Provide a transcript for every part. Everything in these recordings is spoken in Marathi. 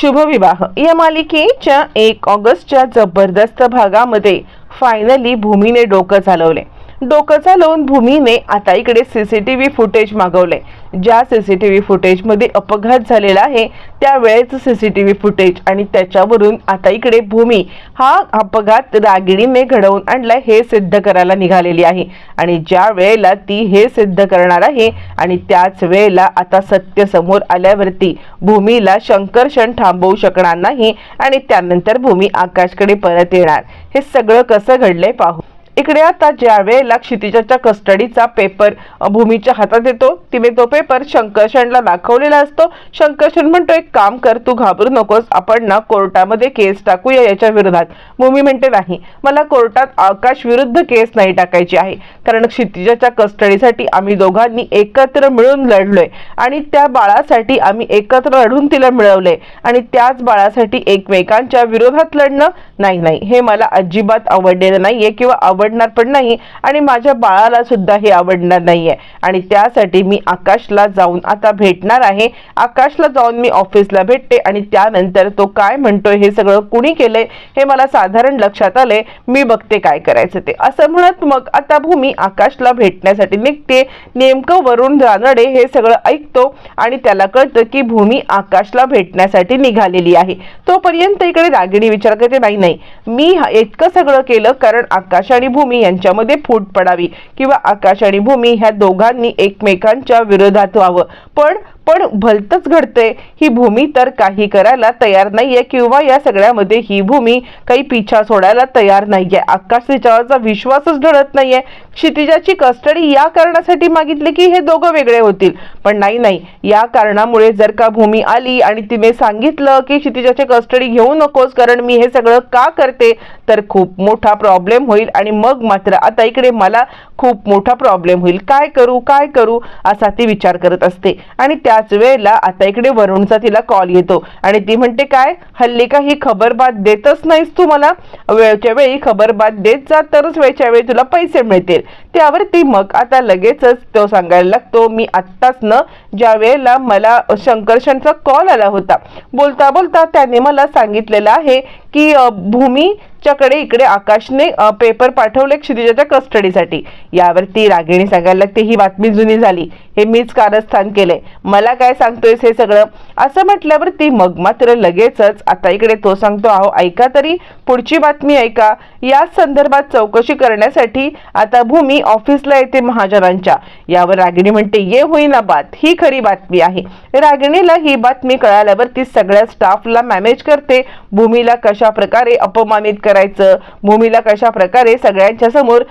शुभविवाह. या मालिकेच्या एक ऑगस्टच्या जबरदस्त भागामध्ये फायनली भूमीने डोकं चालवले. डोकं चालवून भूमीने आता इकडे सीसीटीव्ही फुटेज मागवले ज्या सीसीटीव्ही फुटेजमध्ये अपघात झालेला आहे त्या वेळेचं सीसीटीव्ही फुटेज आणि त्याच्यावरून आता इकडे भूमी हा अपघात रागिणीने घडवून आणलाय हे सिद्ध करायला निघालेली आहे. आणि ज्या वेळेला ती हे सिद्ध करणार आहे आणि त्याच वेळेला आता सत्य समोर आल्यावरती भूमीला शंकरषण थांबवू शकणार नाही आणि त्यानंतर भूमी आकाशकडे परत येणार. हे सगळं कसं घडलंय पाहू. इकडे आता ज्या वेळेला क्षितिजाच्या कस्टडीचा पेपर भूमीच्या हातात येतो तिने तो पेपर शंकरशनला दाखवलेला असतो. शंकरशन म्हणतो एक काम कर तू घाबरू नकोस आपण ना कोर्टामध्ये केस टाकूया याच्या विरोधात. भूमी म्हणते नाही मला कोर्टात आकाश विरुद्ध केस नाही टाकायची आहे. कारण क्षितिजाच्या कस्टडीसाठी आम्ही दोघांनी एकत्र मिळून लढलोय आणि त्या बाळासाठी आम्ही एकत्र लढून तिला मिळवलंय. आणि त्याच बाळासाठी एकमेकांच्या विरोधात लढणं नाही नाही हे मला अजिबात आवडलेलं नाहीये किंवा आवडणार पण नाही आणि माझ्या बाळाला सुद्धा हे आवडणार नाहीये. आणि त्यासाठी मी आकाशला जाऊन आता भेटणार आहे. आकाशला जाऊन मी ऑफिसला भेटते आणि त्यानंतर तो काय म्हणतोय हे सगळं कुणी केलंय हे मला साधारण लक्षात आलंय. मी बघते काय करायचं ते. असं म्हणत मग आता भूमी आकाशला भेटण्यासाठी निघते. नेमकं वरुण रानडे हे सगळं ऐकतो आणि त्याला कळतं की भूमी आकाशला भेटण्यासाठी निघालेली आहे. तोपर्यंत इकडे रागिणी विचार करते नाही नाही. मी इतकं सगळं केलं कारण आकाश आणि भूमी यांच्यामध्ये फूट पडावी किंवा आकाश आणि भूमी ह्या दोघांनी एकमेकांच्या विरोधात व्हावं. पण पण भलतच घडते ही भूमी तर काही करायला तयार नाहीये किंवा या सगळ्यामध्ये ही भूमी काही पिछा सोडायला तयार नाहीये. आकाश तिच्यावरचा विश्वासच ढळत नाहीये. क्षितिजाची कस्टडी या कारणासाठी मागितली की हे दोघं वेगळे होतील. पण नाही नाही. या कारणामुळे जर का भूमी आली आणि तिने सांगितलं की क्षितिजाची कस्टडी घेऊ नकोस कारण मी हे सगळं का करते तर खूप मोठा प्रॉब्लेम होईल आणि मग मात्र आता इकडे मला खूप मोठा प्रॉब्लेम होईल. काय करू काय करू असा ती विचार करत असते. आणि त्या त्याच वेळेला आता इकडे वरुणचा तिला कॉल येतो. आणि ती म्हणते काय? हल्ली का ही खबरबात देतच नाहीस तू मला? वेळच्या वेळी खबरबात देत जा तरच वेळच्या वेळी तुला पैसे मिळतील. त्यावर ती मग आता लगेचच तो सांगायला लागतो मी आत्ताच न ज्या वेळेला मला शंकरशनचा कॉल आला होता बोलता बोलता त्याने मला सांगितलेलं आहे की भूमी भूमीच्याकडे इकडे आकाशने पेपर पाठवले क्षितिजाच्या कस्टडीसाठी. यावरती रागिणी सांगायला लागते ही बातमी जुनी झाली. हे मीच कारस्थान केलंय मला काय सांगतोयस हे सगळं? असं म्हटल्यावरती मग मात्र लगेचच आता इकडे तो सांगतो अहो ऐका तरी. पुढची बातमी ऐका. याच संदर्भात चौकशी करण्यासाठी आता भूमी ऑफिसला येते महाजनांच्या. यावर रागिणी म्हणते ये होईना बात. ही खरी बातमी आहे. रागिणीला ही बातमी कळाल्यावरती सगळ्या स्टाफला मॅनेज करते. भूमीला कशा प्रकारे अपमानित करायचं? भूमीला कशा प्रकारे सगळ्यांच्या समोर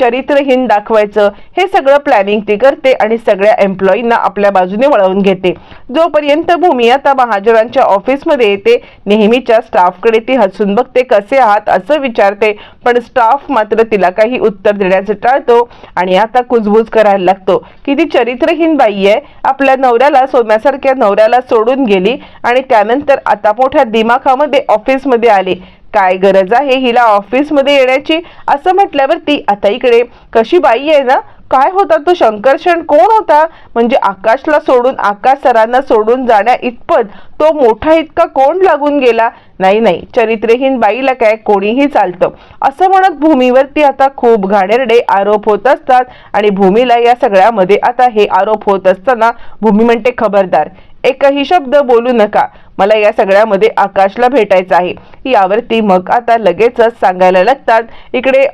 चरित्रहीन दाखवायचं? हे सगळं प्लॅनिंग ती करते आणि सगळ्या एम्प्लॉईंना आपल्या बाजूने वळवून घेते. जोपर्यंत भूमी आता महाजनांच्या ऑफिसमध्ये येते नेहमीच्या स्टाफकडे ती हसून बघते कसे आहात असं विचारते. पण स्टाफ मात्र तिला काही उत्तर देण्याचं टाळतो आणि आता कुजबूज करायला लागतो. की ती चरित्रहीन बाई आहे. आपल्या नवऱ्याला सोन्यासारख्या नवऱ्याला सोडून गेली आणि त्यानंतर आता मोठ्या दिमाखामध्ये ऑफिसमध्ये आले. काय गरज आहे हिला ऑफिसमध्ये येण्याची? असं म्हटल्यावर ती आता इकडे कशी बाई आहे ना? काय होता? तो शंकरशण कोण होता? म्हणजे आकाशला सोडून आकाश सरांना सोडून जाण्या इतपत तो मोठा इतका कोण लागून गेला? नाही नाही चरित्रहीन बाईला काय कोणीही चालतं. असं म्हणत भूमीवरती आता खूप घाणेरडे आरोप होत असतात आणि भूमीला या सगळ्यामध्ये आता हे आरोप होत असताना भूमी म्हणते खबरदार एकही शब्द बोलू नका. मला या सगळ्यामध्ये आकाशला भेटायचं आहे. यावरती मग आता लगेचच सांगायला लागतात इकडे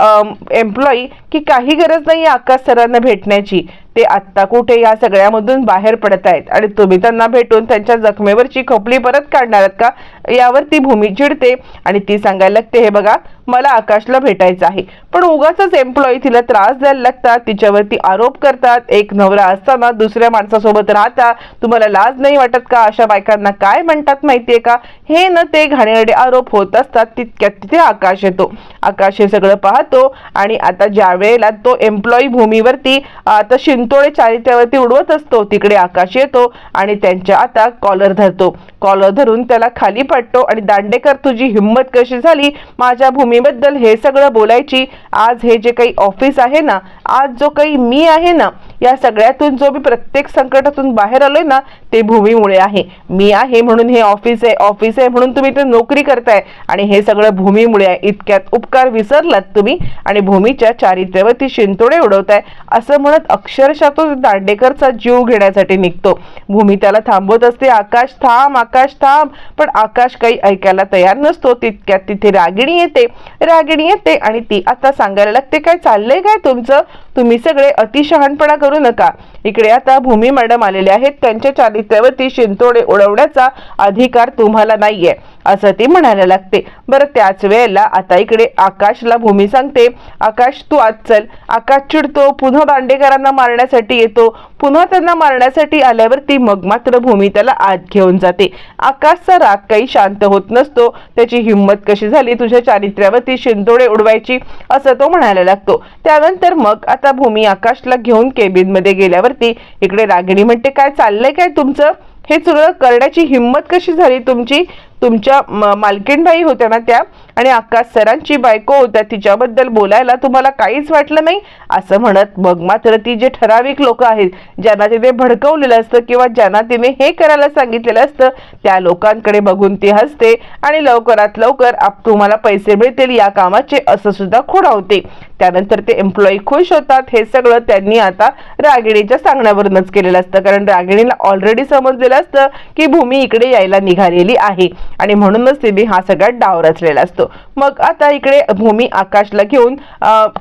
एम्प्लॉई की काही गरज नाही आकाश सरांना भेटण्याची. ते आत्ता कुठे या सगळ्यामधून बाहेर पडत आहेत आणि तुम्ही त्यांना भेटून त्यांच्या जखमेवरची खपली परत काढणार आहात का? यावरती भूमी चिडते आणि ती सांगायला लागते हे बघा मला आकाशला भेटायचं आहे. पण उगाच एम्प्लॉई तिला त्रास द्यायला लागतात. तिच्यावरती आरोप करतात. एक नवरा असताना दुसऱ्या माणसासोबत राहता. तुम्हाला लाज नाही वाटत का? अशा बायकांना काय म्हणतात माहितीये का? हे न ते घाणेरडे आरोप होत असतात. तितक्यात तिथे आकाश येतो. आकाश हे सगळं पाहतो आणि आता ज्या वेळेला तो एम्प्लॉई भूमीवरती आता शिंतोळे चारित्र्यावरती उडवत असतो तिकडे आकाश येतो आणि त्यांच्या आता कॉलर धरतो. कॉलर धरून त्याला खाली पाडतो आणि दांडेकर तुझी हिंमत कशी झाली? माझ्या भूमीबद्दल हे सगळं बोलायची. आज हे जे काही ऑफिस आहे ना आज जो काही मी आहे ना या सगळ्यातून जो मी प्रत्येक संकटातून बाहेर आलोय ना ते भूमीमुळे आहे. मी आहे म्हणून हे ऑफिस आहे ऑफिस आहे म्हणून तुम्ही इथे नोकरी करताय. आणि हे सगळं भूमीमुळे आहे. इतक्यात उपकार विसरलात तुम्ही आणि भूमीच्या चारित्र्यावरती शिंतोडे उडवताय. असं म्हणत अक्षरशः तो दांडेकरचा जीव घेण्यासाठी निघतो. भूमी त्याला थांबवत असते आकाश थांब आकाश थांब. पण आकाश काही ऐकायला तयार नसतो. तितक्यात तिथे रागिणी येते. रागिणी येते आणि ती आता सांगायला लागते काय चाललंय काय तुमचं? तुम्ही सगळे अतिशहाणपणा करू नका. इकडे आता भूमी मॅडम आलेले आहेत. त्यांच्या चारित्र्यावरती शिंतोडे उडवण्याचा अधिकार तुम्हाला नाहीये. असं ती म्हणायला लागते. बरं त्याच वेळेला आता इकडे आकाशला भूमी सांगते. आकाश तू आज चल. आकाश चिडतो पुन्हा दांडेकरांना मारण्यासाठी येतो. पुन्हा त्यांना मारण्यासाठी आल्यावरती मग मात्र भूमी त्याला आत घेऊन जाते. आकाशचा राग काही शांत होत नसतो. त्याची हिंमत कशी झाली तुझ्या चारित्र्यावरती शिंतोडे उडवायची असं तो म्हणायला लागतो. त्यानंतर मग आता भूमी आकाशला घेऊन केबिनमध्ये गेल्यावरती इकडे रागिणी म्हणते काय चाललंय काय तुमचं? हे सगळं करण्याची हिंमत कशी झाली तुमची? तुमच्या म- मालकीणबाई होत्या ना त्या आणि आकाश सरांची बायको होत्या तिच्याबद्दल बोलायला तुम्हाला काहीच वाटलं नाही? असं म्हणत मग मात्र ती जे ठराविक लोक आहेत ज्यांना तिने भडकवलेलं असतं किंवा ज्यांना तिने हे करायला सांगितलेलं असतं त्या लोकांकडे बघून ती हसते आणि लवकरात लवकर आप तुम्हाला पैसे मिळतील या कामाचे असं सुद्धा खुणावते. त्यानंतर ते एम्प्लॉई खुश होतात हे सगळं त्यांनी आता रागिणीच्या सांगण्यावरूनच केलेलं असतं. कारण रागिणीला ऑलरेडी समजलेलं असतं की भूमी इकडे यायला निघालेली आहे. आणि म्हणूनच तिने हा सगळा डाव रचलेला असतो. मग आता इकडे भूमी आकाशला घेऊन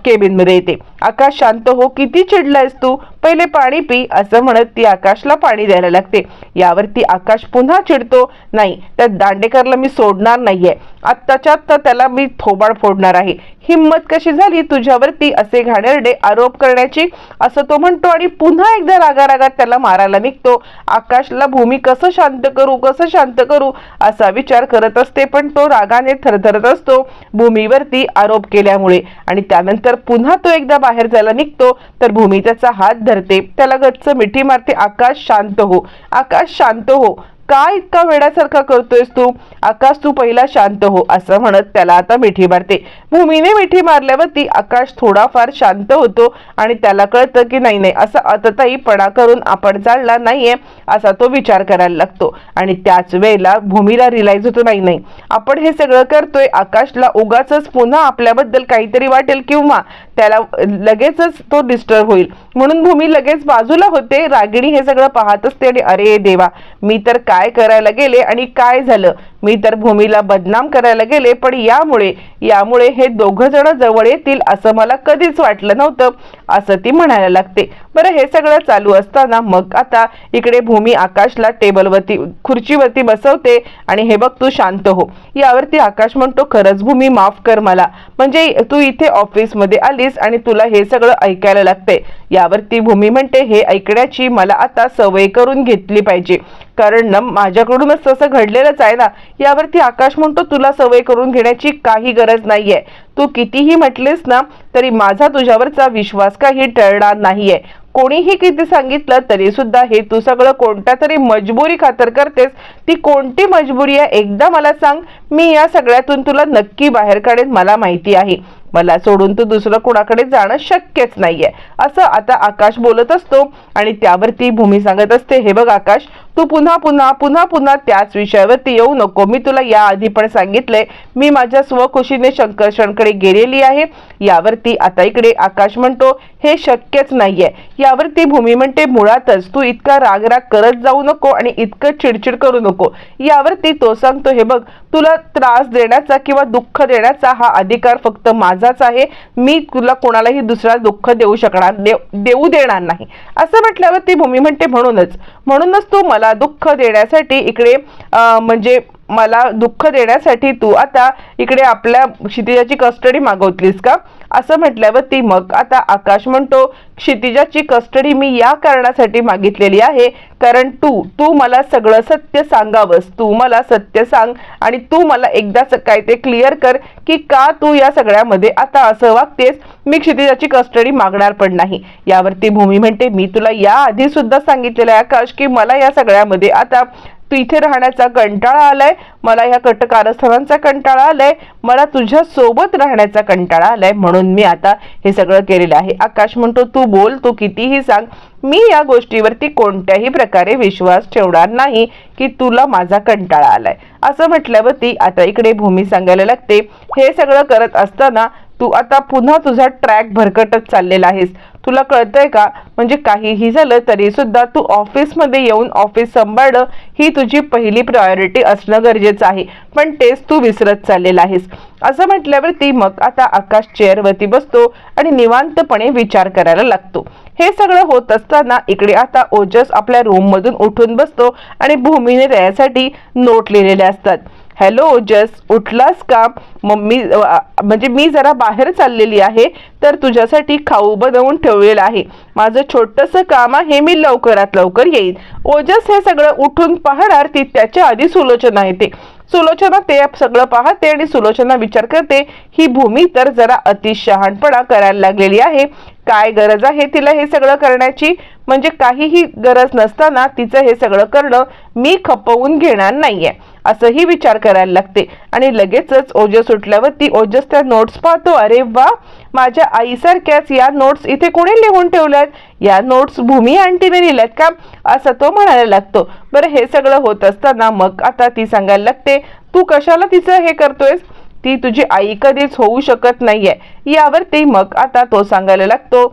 केबिनमध्ये येते. आकाश शांत हो किती चिडलायस तू? पहिले पाणी पी असं म्हणत ती आकाशला पाणी द्यायला लागते. यावरती आकाश पुन्हा चिडतो नाही त्या दांडेकरला मी सोडणार नाहीये. आत्ताच्या आत्ता त्याला मी थोबाड फोडणार आहे. हिंमत कशी झाली तुझ्यावरती असे घाणेरडे आरोप करण्याची? असं तो म्हणतो आणि पुन्हा एकदा रागारागात त्याला मारायला निघतो. आकाशला भूमी कसं शांत करू कसं शांत करू असा विचार करत असते पण तो रागाने थरथरत असतो. भूमीवरती आरोप केल्यामुळे. आणि त्यानंतर पुन्हा तो एकदा बाहेर जायला निघतो तर भूमी त्याचा हात धरते. त्याला गच्च मिठी मारते. आकाश शांत हो. आकाश शांत हो. काय इतका वेड्यासारखा करतोयस तू? आकाश तू पहिला शांत हो असं म्हणत त्याला आता मिठी मारते. भूमीने मिठी मारल्यावरती आकाश थोडाफार शांत होतो आणि त्याला कळतं की नाही नाही असं अतताईपणा करून आपण चालला नाहीये असा तो विचार करायला लागतो. आणि त्याच वेळेला भूमीला रिलाईज होतो नाही नाही आपण हे सगळं करतोय आकाशला उगाच पुन्हा आपल्याबद्दल काहीतरी वाटेल किंवा त्याला लगेचच तो डिस्टर्ब होईल. म्हणून भूमी लगेच बाजूला होते रागिणी हे सगळं पाहत असते आणि अरे देवा मी तर काय काय करायला गेले आणि काय झालं? मी तर भूमीला बदनाम करायला गेले पण यामुळे यामुळे हे दोघं जण जवळ येतील असं मला कधीच वाटलं नव्हतं असं ती म्हणायला लागते. बरं हे सगळं चालू असताना मग आता इकडे भूमी आकाशला टेबलवरती खुर्चीवरती बसवते आणि हे बघ तू शांत हो. यावरती आकाश म्हणतो खरंच भूमी माफ कर मला. म्हणजे तू इथे ऑफिसमध्ये आलीस आणि तुला हे सगळं ऐकायला लागतंय. यावरती भूमी म्हणते हे ऐकण्याची मला आता सवय करून घेतली पाहिजे. कारण ना माझ्याकडूनच तसं घडलेलंच आहे ना. यावरती आकाश म्हणतो तुला सवय करून घेण्याची काही गरज नाहीये. तू कितीही म्हटलीस ना तरी माझा तुझ्यावरचा विश्वास काही टळणार नाहीये. कोणीही किती सांगितलं तरी सुद्धा हे तू सगळं कोणत्या तरी मजबुरी खातर करतेस ती कोणती मजबुरी आहे एकदा मला सांग मी या सगळ्यातून तुला नक्की बाहेर काढेन मला माहिती आहे. मला सोडून तू दुसरं कोणाकडे जाणं शक्यच नाहीये. असं आता आकाश बोलत असतो आणि त्यावरती भूमी सांगत असते हे बघ आकाश तू पुन्हा पुन्हा पुन्हा पुन्हा त्याच विषयावरती येऊ नको. मी तुला याआधी पण सांगितलंय मी माझ्या स्वखुशीने शंकरशनकडे गेलेली आहे. यावरती आता इकडे आकाश म्हणतो हे शक्यच नाहीये. यावरती भूमी म्हणते मुळातच तू इतका रागराग करत जाऊ नको आणि इतकं चिडचिड करू नको. यावरती तो सांगतो हे बघ तुला त्रास देण्याचा किंवा दुःख देण्याचा हा अधिकार फक्त माझाच आहे. मी तुला कोणालाही दुसरा दुःख देऊ शकणार देव- देऊ देणार नाही. असं म्हटल्यावर ती भूमी म्हणते म्हणूनच म्हणूनच तू मला दुःख देण्यासाठी इकडे म्हणजे मला दुःख देण्यासाठी तू आता इकडे आपल्या क्षितिजाची कस्टडी मागवतलीस का? असं म्हटल्यावर ती मग आता आकाश म्हणतो क्षितिजाची कस्टडी मी या कारणासाठी मागितलेली आहे. कारण तू तू मला सगळं सत्य सांगावंस. तू मला सत्य सांग आणि तू मला एकदा काय ते क्लिअर कर की का तू या सगळ्यामध्ये आता असं वागतेस. मी क्षितिजाची कस्टडी मागणार पण नाही. यावरती भूमी म्हणते मी तुला या आधी सुद्धा सांगितलेलं आहे आकाश की मला या सगळ्यामध्ये आता तू इथे राहण्याचा कंटाळा आलाय? मला ह्या कट कारस्थानांचा कंटाळा आलाय. मला तुझ्या सोबत राहण्याचा कंटाळा आलाय म्हणून मी आता हे सगळं केलेलं आहे. आकाश म्हणतो तू बोल तू कितीही सांग. मी या गोष्टीवरती कोणत्याही प्रकारे विश्वास ठेवणार नाही की तुला माझा कंटाळा आलाय. असं म्हटल्यावरती आता इकडे भूमी सांगायला लागते. हे सगळं करत असताना तू आता पुन्हा तुझा ट्रॅक भरकटत चाललेला आहेस. तुला कळतंय का? म्हणजे काहीही झालं तरी सुद्धा तू ऑफिसमध्ये येऊन ऑफिस सांभाळणं ही तुझी पहिली प्रायोरिटी असणं गरजेचं आहे. पण तेच तू विसरत चाललेला आहेस. असं म्हटल्यावरती मग आता आकाश चेअरवरती बसतो आणि निवांतपणे विचार करायला लागतो. हे सगळं होत असताना इकडे आता ओजस आपल्या रूममधून उठून बसतो आणि भूमीने त्यासाठी नोट लिहिलेल्या असतात. हॅलो ओजस उठलास का? मम्मी म्हणजे मी जरा बाहेर चाललेली आहे तर तुझ्यासाठी खाऊ बनवून ठेवलेलं आहे. माझं छोटंसं काम आहे मी लवकरात लवकर येईन. ओजस हे सगळं उठून पाहणार ती त्याच्या आधी सुलोचना येते. सुलोचना ते सगळं पाहते आणि सुलोचना विचार करते ही भूमी तर जरा अतिशहाणपणा करायला लागलेली आहे. काय गरज आहे तिला हे सगळं करण्याची? म्हणजे काहीही गरज नसताना तिचं हे सगळं करणं मी खपवून घेणार नाहीये असंही विचार करायला लागते. आणि लगेचच ओजस उठल्यावरती ओजस त्या नोट्स पाहतो. अरे वा! माझ्या आईसारख्याच या नोट्स इथे कोणी लिहून ठेवल्यात? या नोट्स भूमी आंटीने लिहिल्यात का? असं तो म्हणायला लागतो. बरं हे सगळं होत असताना मग आता ती सांगायला लागते तू कशाला तिचं हे करतोयस? ती तुझी आई कधीच होऊ शकत नाहीये. यावरती मग आता तो सांगायला लागतो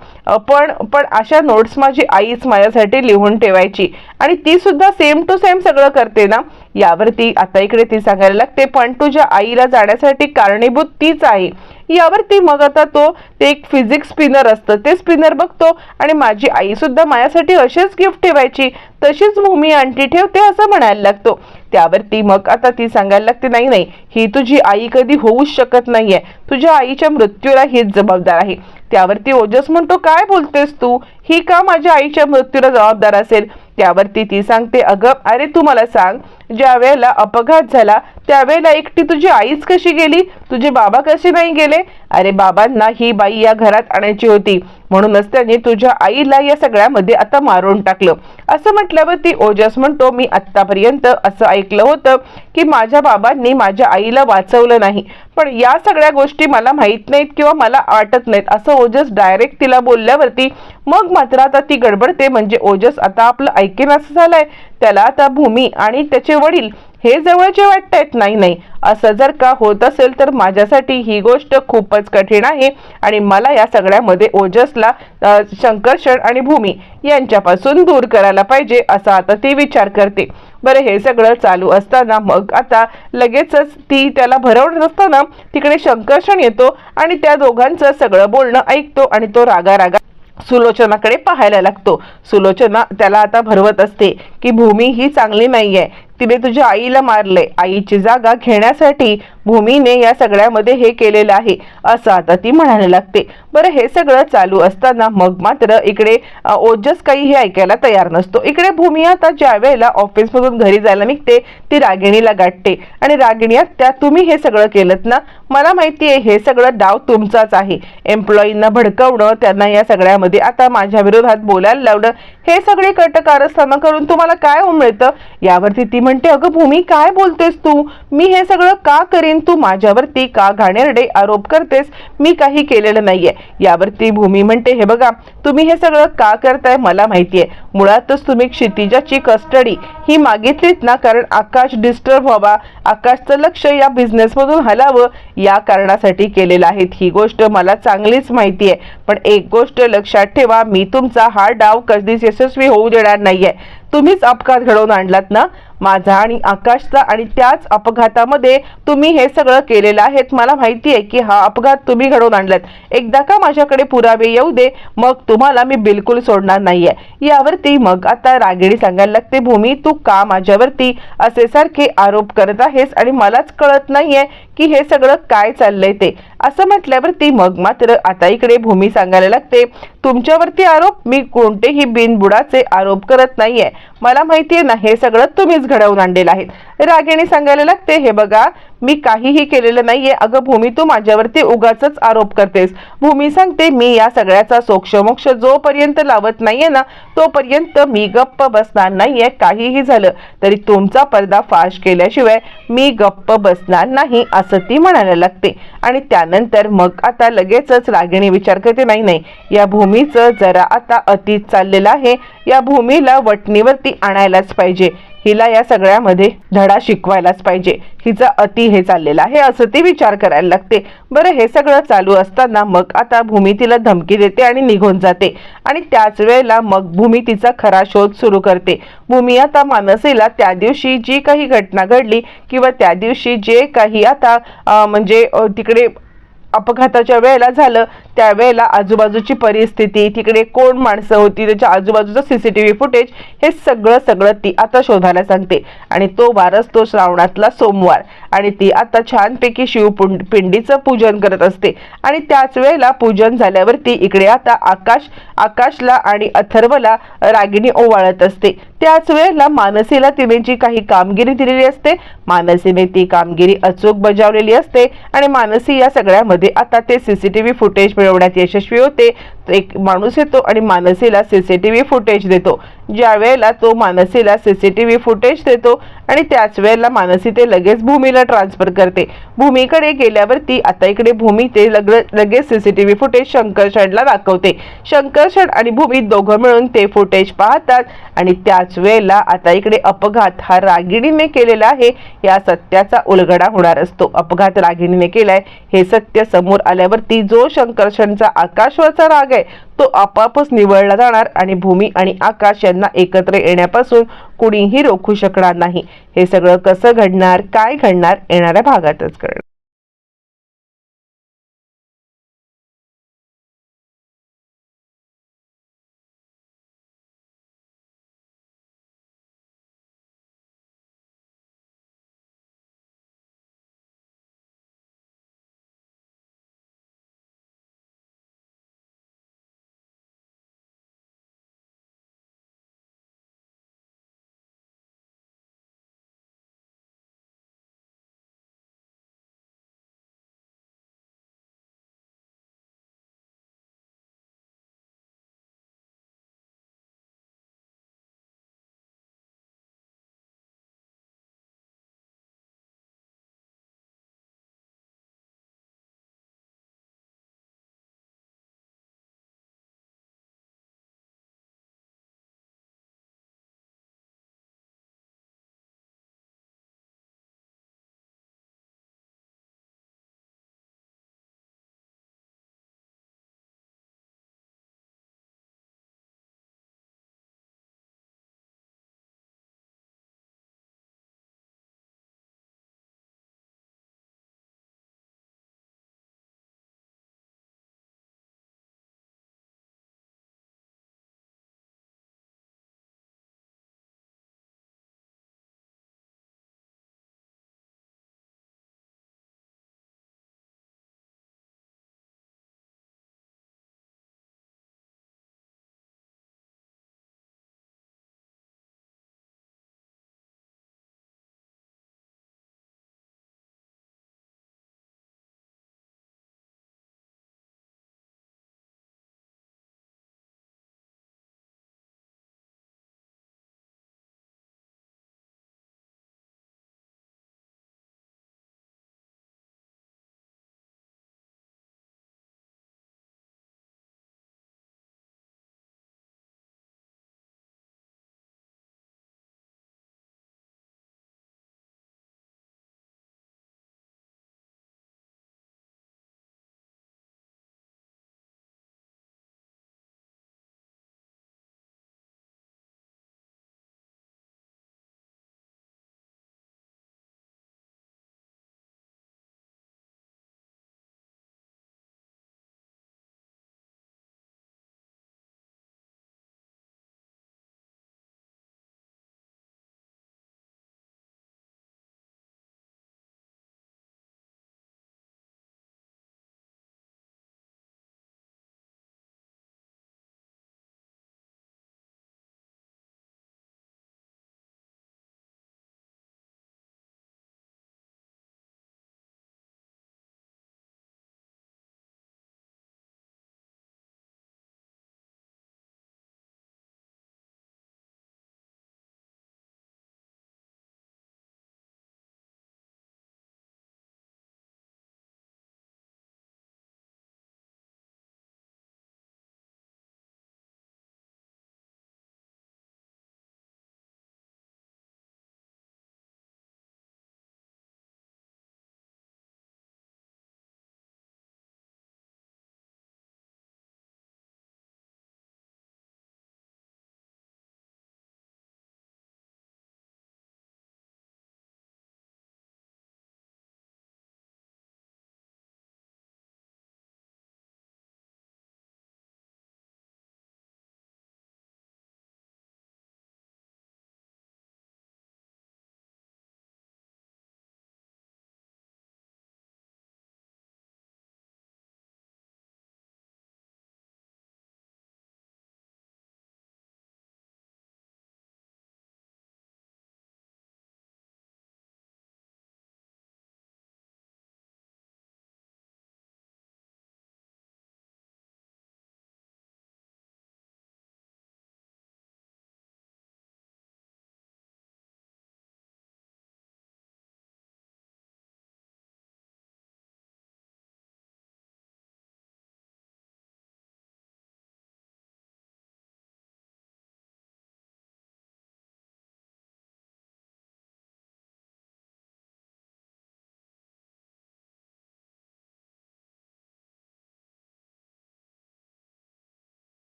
पण पण अशा नोट्स माझी आईच माझ्यासाठी लिहून ठेवायची. आणि ती सुद्धा सेम टू सेम सगळं करते ना? यावरती आता इकडे ती सांगायला लागते पण तुझ्या आईला जाण्यासाठी कारणीभूत तीच आहे. यावरती मग आता तो ते एक फिजिक्स स्पिनर असतं. ते स्पिनर बघतो आणि माझी आई सुद्धा माझ्यासाठी असेच गिफ्ट ठेवायची. तशीच भूमी आणटी ठेवते असं म्हणायला लागतो. त्यावरती मग आता ती सांगायला लागते नाही नाही ही तुझी आई कधी होऊच शकत नाहीये. तुझ्या आईच्या मृत्यूला हीच जबाबदार आहे. त्यावरती ओजस म्हणतो काय बोलतेस तू? ही का माझ्या आईच्या मृत्यूला जबाबदार असेल? त्यावरती ती सांगते अगं अरे तू मला सांग ज्या वेळेला अपघात झाला त्यावेळेला एकटी तुझी आईच कशी गेली? तुझे बाबा कसे नाही गेले? अरे बाबांना ही बाई या घरात आणायची होती. म्हणूनच त्यांनी तुझ्या आईला या सगळ्यामध्ये आता मारून टाकलं. असं म्हटल्यावर ती ओजस म्हणतो मी आत्तापर्यंत असं ऐकलं होतं की माझ्या बाबांनी माझ्या आईला वाचवलं नाही. पण या सगळ्या गोष्टी मला माहीत नाहीत किंवा मला वाटत नाहीत. असं ओजस डायरेक्ट तिला बोलल्यावरती मग मात्र आता ती गडबडते. म्हणजे ओजस आता आपलं ऐकेन असं झालंय. त्याला आता भूमी आणि त्याचे वडील हे जवळचे वाटतायत? नाही नाही. असं जर का होत असेल तर माझ्यासाठी ही गोष्ट खूपच कठीण आहे आणि मला या सगळ्यामध्ये ओजसला अ, शंकरशण आणि भूमी यांच्यापासून दूर करायला पाहिजे असा आता ती विचार करते. बरं हे सगळं चालू असताना मग आता लगेचच ती त्याला भरवत असताना तिकडे शंकरशण येतो आणि त्या दोघांचं सगळं बोलणं ऐकतो आणि तो रागा रागा सुलोचनाकडे पाहायला लागतो. सुलोचना त्याला आता भरवत असते की भूमी ही चांगली नाही आहे तिने तुझ्या आईला मारले आईची जागा घेण्यासाठी भूमीने या सगळ्यामध्ये हे केलेलं आहे असं आता ती म्हणायला लागते. बरं हे सगळं चालू असताना मग मात्र इकडे ओजस काही हे ऐकायला तयार नसतो. इकडे भूमी आता ज्या वेळेला ऑफिसमधून घरी जायला निघते ती रागिणीला गाठते. आणि रागिणी त्या तुम्ही हे सगळं केलं ना? मला माहिती आहे हे सगळं डाव तुमचाच आहे. एम्प्लॉईंना भडकवणं त्यांना या सगळ्यामध्ये आता माझ्या विरोधात बोलायला लावणं हे सगळे कटकारस्थानं करून तुम्हाला काय मिळतं यावरती ती म्हणते अगं भूमी काय बोलतेस तू? मी हे सगळं का करीन? तू माझ्यावरती का घाणेरडे आरोप करतेस? मी काही केलेलं नाहीये. यावरती भूमी म्हणते हे बघा तुम्ही हे सगळं का करताय मला माहितीये. मुळातच तुम्ही क्षितिजाची कस्टडी ही मागितलीत ना कारण आकाश डिस्टर्ब व्हावा. आकाशचं लक्ष या बिझनेसमधून हलावं. या कारणासाठी केलेलं आहे ही गोष्ट मला चांगलीच माहिती आहे पण एक गोष्ट लक्षात ठेवा मी तुमचा हा डाव कधीच यशस्वी होऊ देणार नाहीये. तुम्हीच अपघात घडवून आणलात ना? माझा आणि आकाशचा आणि त्याच अपघातामध्ये तुम्ही हे सगळं केलेलं आहे मला माहिती आहे की हा अपघात तुम्ही घडवून आणलात. एकदा का माझ्याकडे पुरावे येऊ दे मग तुम्हाला मी बिलकुल सोडणार नाहीये. यावरती मग आता रागिणी सांगायला लागते भूमी तू का माझ्यावरती असे सारखे आरोप करत आहेस आणि मलाच कळत नाहीये की हे सगळं काय चाललंय ते? असं म्हटल्यावरती मग मात्र आता इकडे भूमी सांगायला लागते तुमच्यावरती आरोप? मी कोणतेही बिनबुडाचे आरोप करत नाहीये. मला माहितीये ना हे सगळं तुम्हीच घडवून आणलेलं आहे. रागिणी सांगायला लागते हे बघा मी काहीही केलेलं नाहीये. अगं भूमी तू माझ्यावरती उगाच आरोप करतेस. भूमी सांगते मी या सगळ्याचा सोक्षमोक्ष जोपर्यंत लावत नाहीये ना तोपर्यंत मी गप्प बसणार नाहीये. काहीही झालं तरी तुमचा पर्दा फाश केल्याशिवाय मी गप्प बसणार नाही असं ती म्हणायला लागते. आणि त्यानंतर मग आता लगेचच रागिणी विचार करते नाही नाही या भूमीचं जरा आता अतीत चाललेलं आहे. या भूमीला वटणीवरती आणायलाच पाहिजे. हिला या सगळ्यामध्ये धडा शिकवायलाच पाहिजे. हिचं अति हे चाललेला आहे असं ती विचार करायला लागते. बरं हे सगळं चालू असताना मग आता भूमी तिला धमकी देते आणि निघून जाते. आणि त्याच वेळेला मग भूमी तिचा खरा शोध सुरू करते. भूमी आता मानसीला त्या दिवशी जी काही घटना घडली किंवा त्या दिवशी जे काही आता म्हणजे तिकडे अपघाताच्या वेळेला झालं त्यावेळेला आजूबाजूची परिस्थिती तिकडे कोण माणसं होती त्याच्या आजूबाजूचं सीसीटीव्ही फुटेज हे सगळं सगळं ती आता शोधायला सांगते. आणि तो वारस तो श्रावणातला सोमवार. आणि ती आता छानपैकी शिवपिंडीचं पिंडीचं पूजन करत असते. आणि त्याच वेळेला पूजन झाल्यावरती इकडे आता आकाश आकाशला आणि अथर्वला रागिणी ओवाळत असते. त्याच वेळेला मानसीला तिने जी काही कामगिरी दिलेली असते. मानसीने ती कामगिरी अचूक बजावलेली असते. आणि मानसी या सगळ्यामध्ये आता ते सीसीटीव्ही फुटेज मिळवण्यात यशस्वी होते. एक माणूस येतो आणि मानसीला सीसीटीव्ही फुटेज देतो. ज्या वेळेला तो मानसीला सीसीटीव्ही फुटेज देतो आणि त्याच वेळेला मानसी ते लगेच भूमीला ट्रान्सफर करते. भूमीकडे गेल्यावरती आता इकडे भूमी ते लग लगेच सीसीटीव्ही फुटेज शंकरशडला दाखवते. शंकरशड आणि भूमी दोघं मिळून ते फुटेज पाहतात आणि त्याच वेळेला आता इकडे अपघात हा रागिणीने केलेला आहे. या सत्याचा उलगडा होणार असतो. अपघात रागिणीने केलाय हे सत्य समोर आल्यावरती जो शंकरशणचा आकाशवाचा राग आहे तो आपापच निवळला जाणार आणि भूमी आणि आकाश यांना एकत्र येण्यापासून कुणीही रोखू शकणार नाही. हे सगळं कसं घडणार काय घडणार येणाऱ्या भागातच कळणार